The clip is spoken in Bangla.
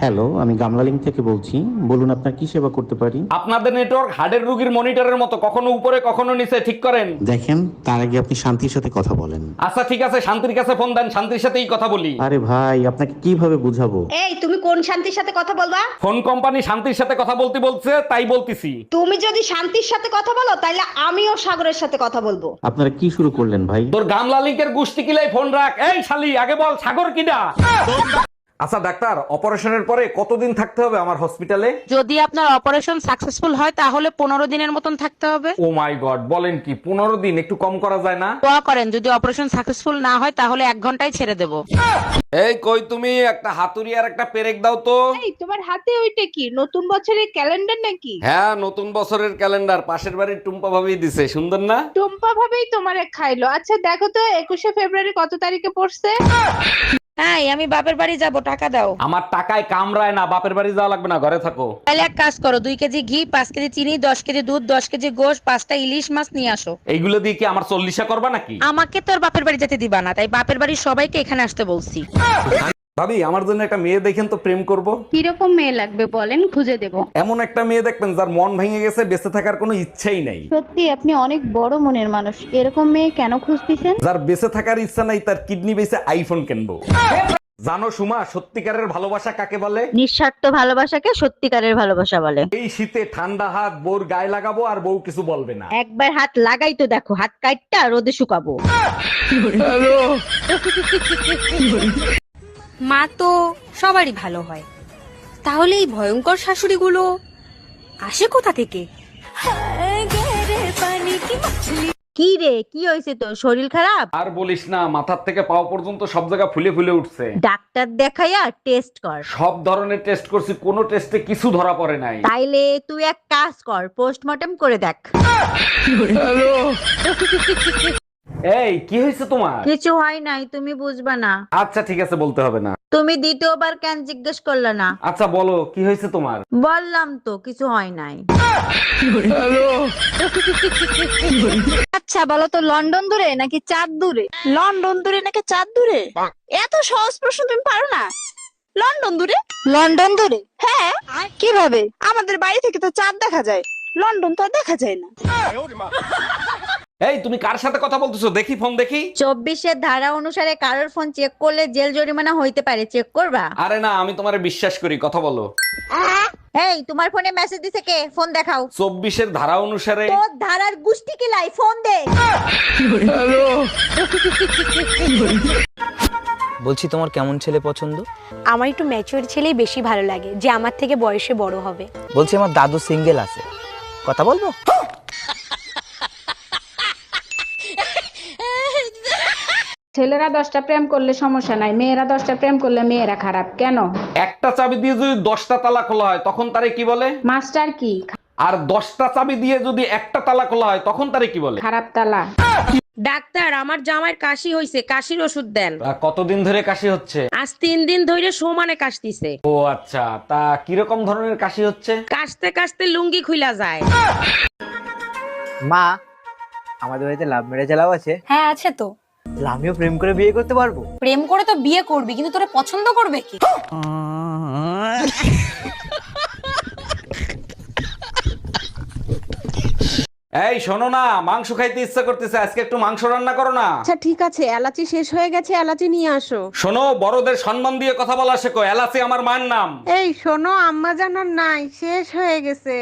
হ্যালো আমি গামলালিং থেকে বলছি। বলুন আপনার কি সেবা করতে পারি? আপনাদের নেটওয়ার্ক হার্টের রুগীর মনিটরের মতো কখনো উপরে কখনো নিচে ঠিক করেন। দেখেন তার আগে আপনি শান্তির সাথে কথা বলেন। আচ্ছা ঠিক আছে শান্তির কাছে ফোন দেন শান্তির সাথেই কথা বলি। আরে ভাই আপনাকে কীভাবে বুঝাবো? এই তুমি কোন শান্তির সাথে কথা বলবা? ফোন কোম্পানি শান্তির সাথে কথা বলতে বলছে তাই বলতেছি। তুমি যদি শান্তির সাথে কথা বলো তাহলে আমিও সাগরের সাথে কথা বলব। আপনারা কি শুরু করলেন ভাই? তোর গামলা লিঙ্কের গুষ্টি কিলাই ফোন রাখ। এই শালি আগে বল সাগর কিডা? আচ্ছা ডাক্তার অপারেশনের পরে কতদিন থাকতে হবে আমার হসপিটালে? যদি আপনার অপারেশন সাকসেসফুল হয় তাহলে পনেরো দিনের মতন থাকতে হবে। ও মাই গড বলেন কি পনেরো দিন একটু কম করা যায় না? দোয়া করেন যদি অপারেশন সাকসেসফুল না হয় তাহলে এক ঘন্টায় ছেড়ে দেবো। এই কই তুমি? একটা হাতুড়ি আর একটা পেরেক দাও তো। এই তোমার হাতে ওইটা কি? নতুন বছরের ক্যালেন্ডার নাকি? হ্যাঁ নতুন বছরের ক্যালেন্ডার পাশের বাড়ির টুম্পা ভাবি দিছে সুন্দর না? টুম্পা ভাবেই তোমারে খাইলো। আচ্ছা দেখো তো একুশে ফেব্রুয়ারি কত তারিখে পড়ছে? হ্যাঁ আমি বাপের বাড়ি যাব টাকা দাও। আমার টাকায় কামড়ায় না বাপের বাড়ি যাওয়া লাগবে না ঘরে থাকো। তাহলে এক কাজ করো দুই কেজি ঘি পাঁচ কেজি চিনি দশ কেজি দুধ দশ কেজি গোশ পাঁচটা ইলিশ মাছ নিয়ে আসো। এইগুলো দিয়ে কি আমার চল্লিশা করবা নাকি? আমাকে তোর বাপের বাড়ি যেতে দিবা না তাই বাপের বাড়ির সবাইকে এখানে আসতে বলছি। ভাবি আমার জন্য একটা মেয়ে দেখেন তো প্রেম করব। কীরকম মেয়ে লাগবে বলেন খুঁজে দেব। এমন একটা মেয়ে দেখবেন যার মন ভেঙে গেছে বেঁচে থাকার কোনো ইচ্ছাই নাই। সত্যি আপনি অনেক বড় মনের মানুষ। এরকম মেয়ে কেন খুঁজতেছেন? যার বেঁচে থাকার ইচ্ছা নাই তার কিডনি বেঁচে আইফোন কিনবো। জানো সুমা সত্যিকারের ভালোবাসা কাকে বলে? নিঃস্বার্থ ভালোবাসাকে সত্যিকারের ভালোবাসা বলে। এই শীতে ঠান্ডা হাত বউর গায়ে লাগাবো আর বউ কিছু বলবে না। একবার হাত লাগাই তো দেখো হাত কাটটা রোদে শুকাবো। মা তো সবারই ভালো হয়। তাহলে এই ভয়ঙ্কর শাশুড়িগুলো আসে কোথা থেকে? কি রে কি হয়েছে তো শরীর খারাপ? আর বলিস না মাথার থেকে পাও পর্যন্ত সব জায়গা ফুলে ফুলে উঠছে। ডাক্তার দেখাইয়া টেস্ট কর। সব ধরনের টেস্ট করছি কোনো টেস্টে কিছু ধরা পড়ে নাই। তাইলে তুই এক কাজ কর পোস্টমর্টম করে দেখ। এই কি হয়েছে তোমার? কিছু হয় নাই তুমি বুঝবা না। আচ্ছা ঠিক আছে বলতে হবে না। তুমি দ্বিতীয়বার কেন জিজ্ঞেস করলে না? আচ্ছা বলো কি হয়েছে তোমার? বললাম তো কিছু হয় নাই। আচ্ছা বলো তো লন্ডন দূরে নাকি চাঁদ দূরে? লন্ডন দূরে নাকি চাঁদ দূরে? এত সহজ প্রশ্ন তুমি পারো না। লন্ডন দূরে? লন্ডন দূরে? হ্যাঁ। কীভাবে? আমাদের বাড়ি থেকে তো চাঁদ দেখা যায়। লন্ডন তো আর দেখা যায় না। এই তুমি কার সাথে কথা বলতেছো? দেখি ফোন দেখি। চব্বিশের ধারা অনুসারে কারোর ফোন চেক করলে জেল জরিমানা হইতে পারে। চেক করবা? আরে না আমি তোমারে বিশ্বাস করি কথা বলো। এই তোমার ফোনে মেসেজ দিছে কে? ফোন দেখাও। চব্বিশের ধারা অনুসারে তোর ধারার গুষ্টি কি লাই? ফোন দে। বলছি তোমার কেমন ছেলে পছন্দ? আমার একটু ম্যাচিওর ছেলেই বেশি ভালো লাগে যে আমার থেকে বয়সে বড় হবে। বলছি আমার দাদু সিঙ্গেল আছে। কথা বলব? ছেলেরা দশটা প্রেম করলে সমস্যা নাই মেয়েরা দশটা প্রেম করলে মেয়েরা খারাপ কেন? একটা চাবি দিয়ে যদি দশটা তালা খোলা হয় তখন তারে কি বলে? মাস্টার কি? আর দশটা চাবি দিয়ে যদি একটা তালা খোলা হয় তখন তারে কি বলে? খারাপ তালা। ডাক্তার আমার জামাইয়ের কাশি হইছে কাশির ওষুধ দেন। তা কতদিন ধরে কাশি হচ্ছে? আজ তিন দিন ধরে সমানে কাশতিছে। ও আচ্ছা তা কীরকম ধরনের কাশি হচ্ছে? কাশতে কাশতে লুঙ্গি খুইলা যায়। মা আমাদের বাড়িতে লাভ ম্যারেজ এলাও আছে। হ্যাঁ আছে তো। আমিও প্রেম করে বিয়ে করতে পারব? প্রেম করে তো বিয়ে করবি কিন্তু তোরা পছন্দ করবে কি? এই শোনো না মাংস খাইতে ইচ্ছা করতেছে আজকে একটু মাংস রান্না করো না। আচ্ছা ঠিক আছে এলাচি শেষ হয়ে গেছে এলাচি নিয়ে আসো। শোনো বড়দের সম্মান দিয়ে কথা বলা শেখো এলাচি আমার মায়ের নাম। এই শোনো আম্মা জানার নাই শেষ হয়ে গেছে।